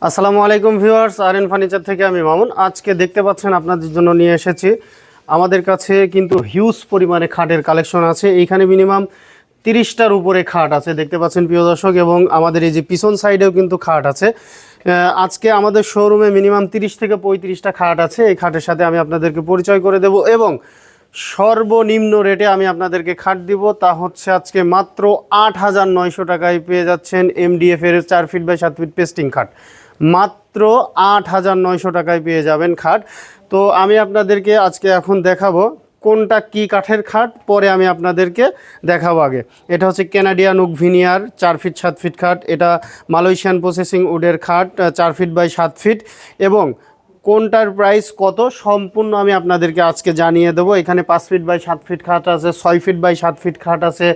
আসসালামু আলাইকুম ভিউয়ার্স আর N furniture থেকে আমি মামুন। আজকে দেখতে পাচ্ছেন আপনাদের জন্য নিয়ে এসেছি। আমাদের কাছে কিন্তু হিউজ পরিমাণে খাটের কালেকশন আছে। এইখানে মিনিমাম তিরিশটার উপরে খাট আছে, দেখতে পাচ্ছেন প্রিয় দর্শক, এবং আমাদের এই যে পিছন সাইডেও কিন্তু খাট আছে। আজকে আমাদের শোরুমে মিনিমাম তিরিশ থেকে পঁয়ত্রিশটা খাট আছে। এই খাটের সাথে আমি আপনাদেরকে পরিচয় করে দেব, এবং সর্বনিম্ন রেটে আমি আপনাদেরকে খাট দিব। তা হচ্ছে আজকে মাত্র আট হাজার নয়শো টাকায় পেয়ে যাচ্ছেন এমডিএফ এর চার ফিট বাই সাত ফিট পেস্টিং খাট। মাত্র আট হাজার নয়শো টাকায় পেয়ে যাবেন খাট। তো আমি আপনাদেরকে আজকে এখন দেখাবো কোনটা কি কাঠের খাট, পরে আমি আপনাদেরকে দেখাবো আগে। এটা হচ্ছে ক্যানাডিয়ান উক ভিনিয়ার চার ফিট, সাত ফিট খাট। এটা মালয়েশিয়ান প্রসেসিং উডের খাট চার ফিট বাই সাত ফিট। এবং কোনটার প্রাইস কত, সম্পূর্ণ আমি আপনাদেরকে আজকে জানিয়ে দেবো। এখানে পাঁচ ফিট বাই সাত ফিট খাট আছে, ছয় ফিট বাই সাত ফিট খাট আছে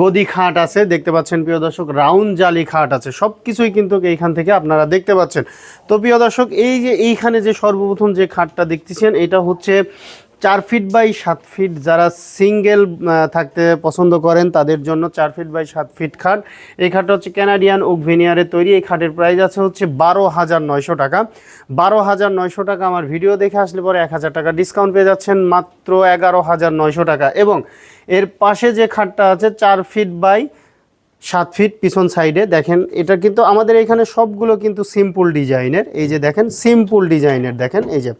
গদি খাট আছে, দেখতে পাচ্ছেন প্রিয় দর্শক, রাউন্ড জালি খাট আছে সব কিছুই কিন্তু এইখান থেকে আপনারা দেখতে পাচ্ছেন। তো প্রিয় দর্শক, এই যে এইখানে যে সর্বপ্রথম যে খাটটা দেখতেছেন, এটা হচ্ছে চার ফিট বাই সাত ফিট যারা সিঙ্গেল থাকতে পছন্দ করেন, তাদের জন্য চার ফিট বাই সাত ফিট খাট। এই খাটটা হচ্ছে ক্যানাডিয়ান ওকভেনিয়ারে তৈরি। এই খাটের প্রাইস আছে হচ্ছে বারো হাজার নয়শো টাকা। বারো হাজার নয়শো টাকা আমার ভিডিও দেখে আসলে পরে এক হাজার টাকা ডিসকাউন্ট পেয়ে যাচ্ছেন মাত্র এগারো হাজার নয়শো টাকা। এবং এর পাশে যে খাটটা আছে চার ফিট বাই সাত ফিট পিছন সাইডে দেখেন, এটা কিন্তু আমাদের এখানে সবগুলো কিন্তু সিম্পল ডিজাইনের এই যে দেখেন সিম্পল ডিজাইনের দেখেন, এই যে।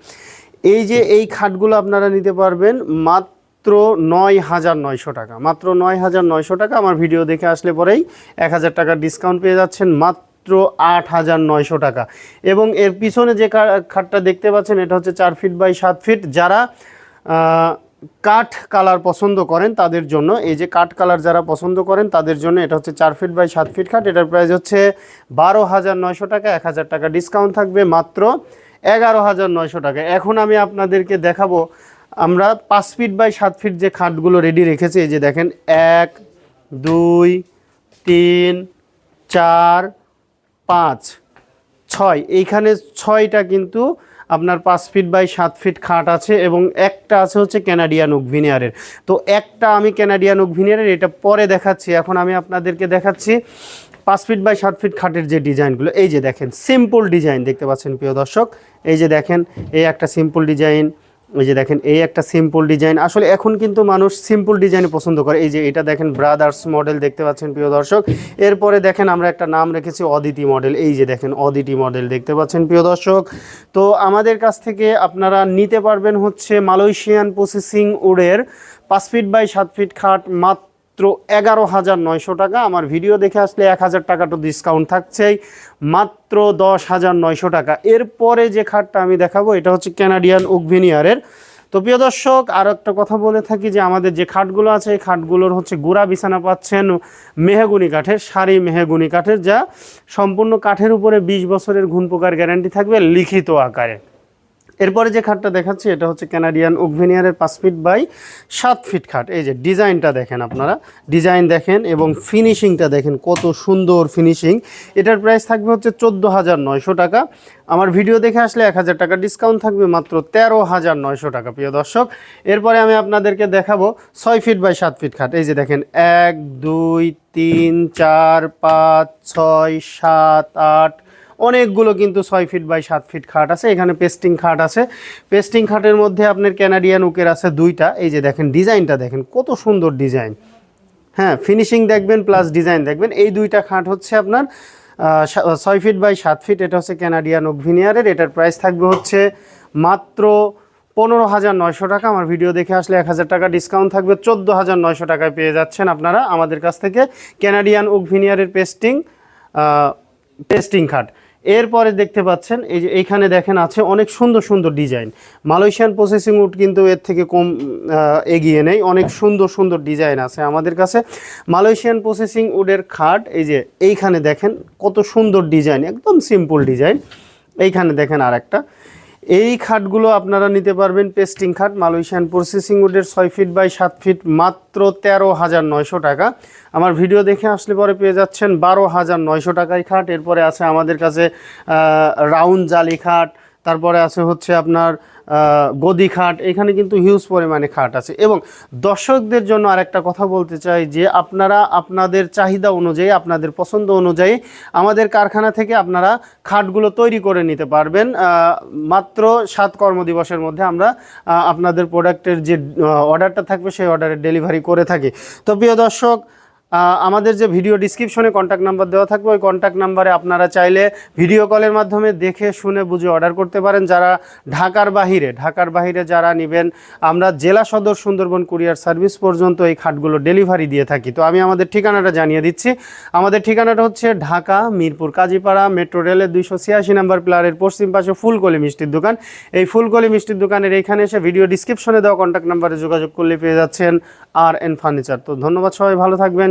এই যে এই খাটগুলো আপনারা নিতে পারবেন মাত্র নয় হাজার নয়শো টাকা। মাত্র নয় হাজার নয়শো টাকা আমার ভিডিও দেখে আসলে পরেই এক হাজার টাকা ডিসকাউন্ট পেয়ে যাচ্ছেন মাত্র আট হাজার নয়শো টাকা। এবং এর পিছনে যে খাটটা দেখতে পাচ্ছেন, এটা হচ্ছে চার ফিট বাই সাত ফিট যারা কাঠ কালার পছন্দ করেন তাদের জন্য, এই যে কাঠ কালার যারা পছন্দ করেন তাদের জন্য এটা হচ্ছে চার ফিট বাই সাত ফিট খাট। এটার প্রাইস হচ্ছে বারো হাজার নয়শো টাকা, এক হাজার টাকা ডিসকাউন্ট থাকবে মাত্র এগারো হাজার নয়শো টাকা। এখন আমি আপনাদেরকে দেখাবো, আমরা পাঁচ ফিট বাই সাত ফিট যে খাটগুলো রেডি রেখেছি, এই যে দেখেন, এক, দুই, তিন, চার, পাঁচ, ছয়। এইখানে ছয়টা কিন্তু আপনার পাঁচ ফিট বাই সাত ফিট খাট আছে এবং একটা আছে হচ্ছে ক্যানাডিয়ান উক ভিনিয়ারের তো একটা আমি ক্যানাডিয়ান উক ভিনিয়ারের এটা পরে দেখাচ্ছি। এখন আমি আপনাদেরকে দেখাচ্ছি পাঁচ ফিট বাই সাত ফিট খাটের যে ডিজাইনগুলো, এই যে দেখেন সিম্পল ডিজাইন দেখতে পাচ্ছেন প্রিয় দর্শক। এই যে দেখেন, এই একটা সিম্পল ডিজাইন এই যে দেখেন, এই একটা সিম্পল ডিজাইন আসলে এখন কিন্তু মানুষ সিম্পল ডিজাইন পছন্দ করে। এই যে এটা দেখেন ব্রাদার্স মডেল দেখতে পাচ্ছেন প্রিয় দর্শক। এরপরে দেখেন, আমরা একটা নাম রেখেছি অদিতি মডেল এই যে দেখেন অদিতি মডেল দেখতে পাচ্ছেন প্রিয় দর্শক। তো আমাদের কাছ থেকে আপনারা নিতে পারবেন হচ্ছে মালয়েশিয়ান প্রসেসিং উডের পাঁচ ফিট বাই সাত ফিট খাট, মাত্র এগারো হাজার নয়শো টাকা। আমার ভিডিও দেখে আসলে এক হাজার টাকা তো ডিসকাউন্ট থাকছেই। মাত্র দশ হাজার নয়শো টাকা। এরপরে যে খাটটা আমি দেখাবো, এটা হচ্ছে ক্যানাডিয়ান উকভিনিয়ারের তো প্রিয় দর্শক, আর একটা কথা বলে থাকি যে, আমাদের যে খাটগুলো আছে, এই খাটগুলোর হচ্ছে গুড়া বিছানা পাচ্ছেন মেহেগুনি কাঠের সারি মেহেগুনি কাঠের, যা সম্পূর্ণ কাঠের উপরে বিশ বছরের ঘুণ পোকার গ্যারান্টি থাকবে লিখিত আকারে। এরপরে যে খাটটা দেখাচ্ছি, এটা হচ্ছে ক্যানাডিয়ান উকভেনিয়ারের পাঁচ ফিট বাই সাত ফিট খাট। এই যে ডিজাইনটা দেখেন আপনারা। ডিজাইন দেখেন এবং ফিনিশিংটা দেখেন, কত সুন্দর ফিনিশিং। এটার প্রাইস থাকবে হচ্ছে চোদ্দ হাজার নয়শো টাকা। আমার ভিডিও দেখে আসলে এক হাজার টাকা ডিসকাউন্ট থাকবে মাত্র তেরো হাজার নয়শো টাকা, প্রিয় দর্শক। এরপরে আমি আপনাদেরকে দেখাবো ছয় ফিট বাই সাত ফিট খাট। এই যে দেখেন, এক, দুই, তিন, চার, পাঁচ, ছয়, সাত, আট অনেকগুলো কিন্তু ছয় ফিট বাই সাত ফিট খাট আছে। এখানে পেস্টিং খাট আছে। পেস্টিং খাটের মধ্যে আপনার ক্যানাডিয়ান উকের আছে দুইটা। এই যে দেখেন, ডিজাইনটা দেখেন, কত সুন্দর ডিজাইন। হ্যাঁ ফিনিশিং দেখবেন প্লাস ডিজাইন দেখবেন। এই দুইটা খাট হচ্ছে আপনার ছয় ফিট বাই সাত ফিট এটা হচ্ছে ক্যানাডিয়ান ওক ভিনিয়ারের এটার প্রাইস থাকবে হচ্ছে মাত্র পনেরো হাজার নয়শো টাকা। আমার ভিডিও দেখে আসলে এক হাজার টাকা ডিসকাউন্ট থাকবে। চোদ্দ হাজার নয়শো টাকায় পেয়ে যাচ্ছেন আপনারা। আমাদের কাছ থেকে ক্যানাডিয়ান ওক ভিনিয়ারের পেস্টিং পেস্টিং খাট। এরপরে দেখতে পাচ্ছেন, এই যে এইখানে দেখেন আছে অনেক সুন্দর সুন্দর ডিজাইন। মালয়েশিয়ান প্রসেসিং উড কিন্তু এর থেকে কম এগিয়ে নেই। অনেক সুন্দর সুন্দর ডিজাইন আছে আমাদের কাছে। মালয়েশিয়ান প্রসেসিং উডের খাট, এই যে এইখানে দেখেন কত সুন্দর ডিজাইন, একদম সিম্পল ডিজাইন। এইখানে দেখেন আর একটা এই খাটগুলো আপনারা নিতে পারবেন পেস্টিং খাট, মালয়েশিয়ান প্রসেসিং উডের ছয় ফিট বাই সাত ফিট, মাত্র তেরো হাজার নয়শো টাকা। আমার ভিডিও দেখে আসলে পরে পেয়ে যাচ্ছেন বারো হাজার নয়শো টাকায় খাট। এরপরে আছে আমাদের কাছে রাউন্ড জালি খাট তারপরে আছে হচ্ছে আপনার গদি খাট, এখানে কিন্তু হিউজ পরিমাণে খাট আছে। এবং দর্শকদের জন্য আরেকটা কথা বলতে চাই যে আপনারা আপনাদের চাহিদা অনুযায়ী, আপনাদের পছন্দ অনুযায়ী আমাদের কারখানা থেকে আপনারা খাটগুলো তৈরি করে নিতে পারবেন। মাত্র সাত কর্মদিবসের মধ্যে আমরা আপনাদের প্রোডাক্টের যে অর্ডারটা থাকবে, সেই অর্ডারের ডেলিভারি করে থাকি। তো প্রিয় দর্শক আমাদের যে ভিডিও ডিসক্রিপশনে কন্ট্যাক্ট নাম্বার দেওয়া থাকবে, ওই কন্ট্যাক্ট নাম্বারে আপনারা চাইলে ভিডিও কলের মাধ্যমে দেখে, শুনে, বুঝে অর্ডার করতে পারেন। যারা ঢাকার বাহিরে ঢাকার বাহিরে যারা নেবেন, আমরা জেলা সদর সুন্দরবন কুরিয়ার সার্ভিস পর্যন্ত এই খাটগুলো ডেলিভারি দিয়ে থাকি। তো আমি আমাদের ঠিকানাটা জানিয়ে দিচ্ছি। আমাদের ঠিকানাটা হচ্ছে ঢাকা, মিরপুর, কাজীপাড়া মেট্রো রেলের দুইশো ছিয়াশি নাম্বার প্লারের পশ্চিম পাশে ফুলকলি মিষ্টির দোকান। এই ফুলকলি মিষ্টির দোকানের এইখানে এসে ভিডিও ডিসক্রিপশনে দেওয়া কন্ট্যাক্ট নাম্বারে যোগাযোগ করলে পেয়ে যাচ্ছেন আর এন ফার্নিচার তো ধন্যবাদ সবাই, ভালো থাকবেন